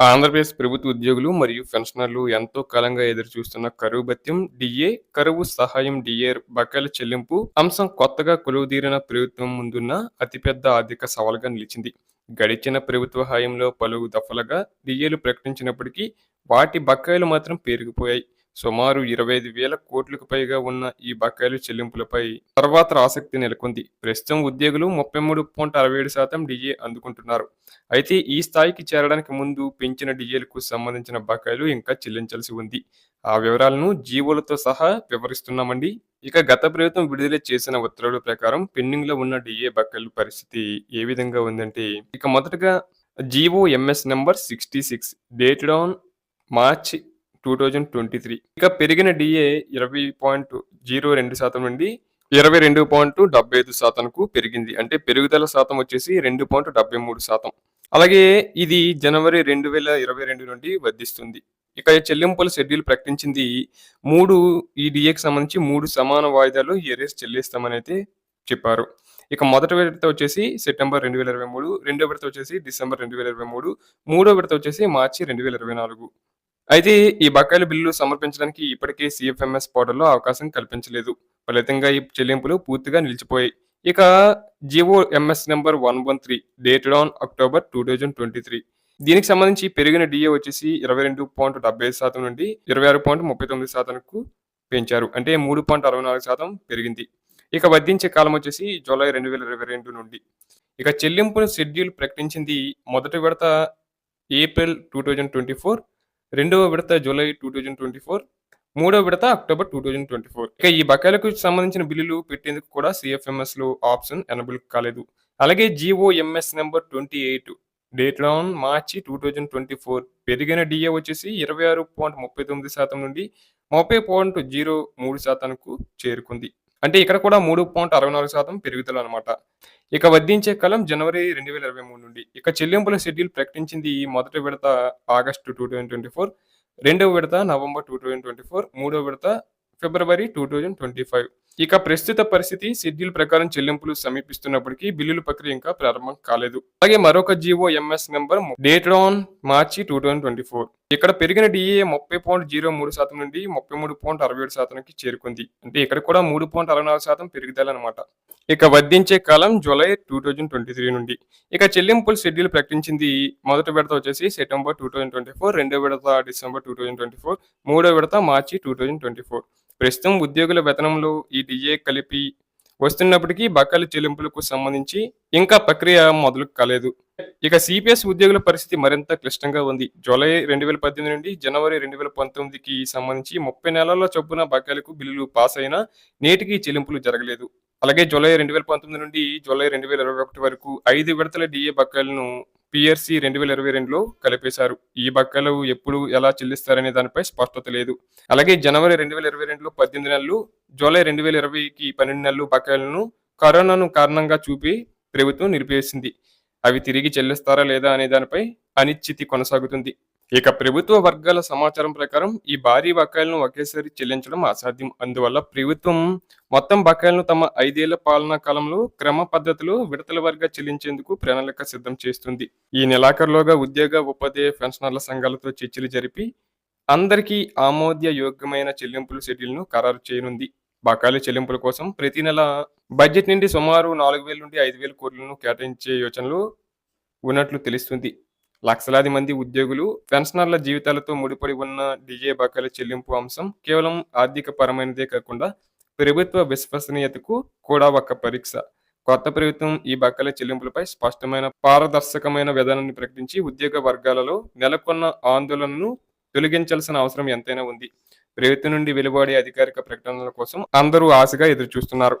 ఆంధ్రప్రదేశ్ ప్రభుత్వ ఉద్యోగులు మరియు పెన్షనర్లు ఎంతో కాలంగా ఎదురుచూస్తున్న కరువు భత్యం డిఏ కరువు సహాయం డిఏ బకాయిల చెల్లింపు అంశం కొత్తగా కొలువుదీరిన ప్రభుత్వం ముందున్న అతిపెద్ద ఆర్థిక సవాల్గా నిలిచింది. గడిచిన ప్రభుత్వ హయాంలో పలు దఫలుగా డిఏలు ప్రకటించినప్పటికీ వాటి బకాయిలు మాత్రం పెరిగిపోయాయి సుమారు ఇరవై ఐదు వేల కోట్లకు పైగా ఉన్న ఈ బకాయిలు చెల్లింపులపై తర్వాత ఆసక్తి నెలకొంది. ప్రస్తుతం ఉద్యోగులు ముప్పై మూడు పాయింట్ అరవై ఏడు శాతం డిఏ అందుకుంటున్నారు. అయితే ఈ స్థాయికి చేరడానికి ముందు పెంచిన డిఏలకు సంబంధించిన బకాయిలు ఇంకా చెల్లించాల్సి ఉంది. ఆ వివరాలను జీవోలతో సహా వివరిస్తున్నామండి. ఇక గత ప్రభుత్వం విడుదల చేసిన ఉత్తర్వుల ప్రకారం పెండింగ్లో ఉన్న డిఏ బకాయిల పరిస్థితి ఏ విధంగా ఉందంటే ఇక మొదటగా GO MS number sixty six dated on March two thousand twenty three ఇక పెరిగిన డిఏ ఇరవై పాయింట్ జీరో రెండు శాతం నుండి ఇరవై రెండు పాయింట్ డెబ్బై ఐదు శాతంకు పెరిగింది. అంటే పెరుగుదల శాతం వచ్చేసి రెండు పాయింట్ డెబ్బై మూడు శాతం. అలాగే ఇది జనవరి రెండు వేల ఇరవై రెండు నుండి వర్ధిస్తుంది. ఇక చెల్లింపుల షెడ్యూల్ ప్రకటించింది మూడు ఈ డిఏకి సంబంధించి మూడు సమాన వాయిదాలు ఈ చెల్లిస్తామని అయితే చెప్పారు. ఇక మొదటి విడత వచ్చేసి సెప్టెంబర్ రెండు వేల ఇరవై మూడు రెండో విడత వచ్చేసి డిసెంబర్ రెండు వేల ఇరవై మూడు మూడో విడత వచ్చేసి మార్చి రెండు వేల ఇరవై నాలుగు. అయితే ఈ బకాయిల బిల్లు సమర్పించడానికి ఇప్పటికే సిఎఫ్ఎంఎస్ పోర్టల్లో అవకాశం కల్పించలేదు. ఫలితంగా ఈ చెల్లింపులు పూర్తిగా నిలిచిపోయాయి. ఇక GO MS number one one three dated on October two thousand twenty three. దీనికి సంబంధించి పెరిగిన డిఏ వచ్చేసి ఇరవై రెండు పాయింట్ డెబ్బై ఐదు శాతం నుండి ఇరవై ఆరు పాయింట్ ముప్పై తొమ్మిది శాతంకు పెంచారు. అంటే మూడు పాయింట్ అరవై నాలుగు శాతం పెరిగింది. ఇక వర్ధించే కాలం వచ్చేసి జూలై రెండు వేల ఇరవై రెండు నుండి. ఇక చెల్లింపుల షెడ్యూల్ ప్రకటించింది మొదటి విడత April two thousand twenty four రెండవ విడత July two thousand twenty four మూడవ విడత October two thousand twenty four. ఇక ఈ బకాయిలకు సంబంధించిన బిల్లులు పెట్టేందుకు కూడా సిఎఫ్ఎంఎస్లో ఆప్షన్ ఎనబుల్ కాలేదు. అలాగే GOMS number twenty eight date on March two thousand twenty four పెరిగిన డిఏ వచ్చేసి ఇరవై ఆరు పాయింట్ ముప్పై తొమ్మిది శాతం నుండి ముప్పై పాయింట్ జీరో మూడు శాతానికి చేరుకుంది. అంటే ఇక్కడ కూడా మూడు పాయింట్ అరవై నాలుగు శాతం పెరుగుదల అనమాట ఇక వర్ధించే కాలం జనవరి రెండు వేల ఇరవై మూడు నుండి. ఇక చెల్లింపుల షెడ్యూల్ ప్రకటించింది మొదటి విడత August two thousand twenty four రెండవ విడత November two thousand twenty four మూడవ విడత ఫిబ్రవరి టూ థౌజండ్ ట్వంటీ ఫైవ్. ఇక ప్రస్తుత పరిస్థితి షెడ్యూల్ ప్రకారం చెల్లింపులు సమీపిస్తున్నప్పటికీ బిల్లుల ప్రక్రియ ఇంకా ప్రారంభం కాలేదు. అలాగే మరొక GO MS number dated on March two thousand twenty four. ఇక్కడ పెరిగిన డిఏ ముప్పై పాయింట్ జీరో మూడు శాతం నుండి ముప్పై మూడు పాయింట్ అరవై ఏడు శాతానికి చేరుకుంది. అంటే ఇక్కడ కూడా మూడు పాయింట్ అరవై నాలుగు శాతం పెరుగుదల అనమాట ఇక వర్ధించే కాలం July two thousand twenty three నుండి. ఇక చెల్లింపుల షెడ్యూల్ ప్రకటించింది మొదటి విడత వచ్చేసి September two thousand twenty four రెండో విడత December two thousand twenty four మూడో విడత March two thousand twenty four. ప్రస్తుతం ఉద్యోగుల వేతనంలో ఈ డిఏ కలిపి వస్తున్నప్పటికీ బకాయిల చెల్లింపులకు సంబంధించి ఇంకా ప్రక్రియ మొదలు కాలేదు. ఇక సిపిఎస్ ఉద్యోగుల పరిస్థితి మరింత క్లిష్టంగా ఉంది. జూలై రెండు వేల పద్దెనిమిది నుండి జనవరి రెండు వేల పంతొమ్మిదికి సంబంధించి ముప్పై నెలల చొప్పున బకాయిలకు బిల్లులు పాస్ అయినా నేటికి చెల్లింపులు జరగలేదు. అలాగే జూలై రెండు వేల పంతొమ్మిది నుండి జూలై రెండు వేల ఇరవై ఒకటి వరకు ఐదు విడతల డిఏ బకాయిలను పిఆర్సి రెండు వేల ఇరవై రెండులో కలిపేశారు. ఈ బకాయిలు ఎప్పుడు ఎలా చెల్లిస్తారనే దానిపై స్పష్టత లేదు. అలాగే జనవరి రెండు వేల ఇరవై రెండులో పద్దెనిమిది నెలలు జూలై రెండు వేల ఇరవైకి పన్నెండు నెలలు బకాయిలను కరోనాను కారణంగా చూపి ప్రభుత్వం నిలిపివేసింది అవి తిరిగి చెల్లిస్తారా లేదా అనే దానిపై అనిశ్చితి కొనసాగుతుంది. ఇక ప్రభుత్వ వర్గాల సమాచారం ప్రకారం ఈ భారీ బకాయిలను ఒకేసారి చెల్లించడం అసాధ్యం. అందువల్ల ప్రభుత్వం మొత్తం బకాయిలను తమ ఐదేళ్ళ పాలనా కాలంలో క్రమ పద్ధతిలో విడతల వర్గా చెల్లించేందుకు ప్రణాళిక సిద్ధం చేస్తుంది. ఈ నెలాఖరులోగా ఉద్యోగ ఉపాధ్యాయ పెన్షనర్ల సంఘాలతో చర్చలు జరిపి అందరికీ ఆమోద్య యోగ్యమైన చెల్లింపుల షెడ్యూల్ను ఖరారు చేయనుంది. బకాయిల చెల్లింపుల కోసం ప్రతి నెల బడ్జెట్ నుండి సుమారు నాలుగు వేల నుండి ఐదు వేల కోట్లను కేటాయించే యోచనలు ఉన్నట్లు తెలుస్తుంది. లక్షలాది మంది ఉద్యోగులు పెన్షనర్ల జీవితాలతో ముడిపడి ఉన్న డిజే బకాయిల చెల్లింపు అంశం కేవలం ఆర్థిక పరమైనదే కాకుండా ప్రభుత్వ విశ్వసనీయతకు కూడా ఒక పరీక్ష. కొత్త ప్రభుత్వం ఈ బకాయిల చెల్లింపులపై స్పష్టమైన పారదర్శకమైన విధానాన్ని ప్రకటించి ఉద్యోగ వర్గాలలో నెలకొన్న ఆందోళనను తొలగించాల్సిన అవసరం ఎంతైనా ఉంది. ప్రభుత్వం నుండి వెలువడే అధికారిక ప్రకటనల కోసం అందరూ ఆశగా ఎదురు చూస్తున్నారు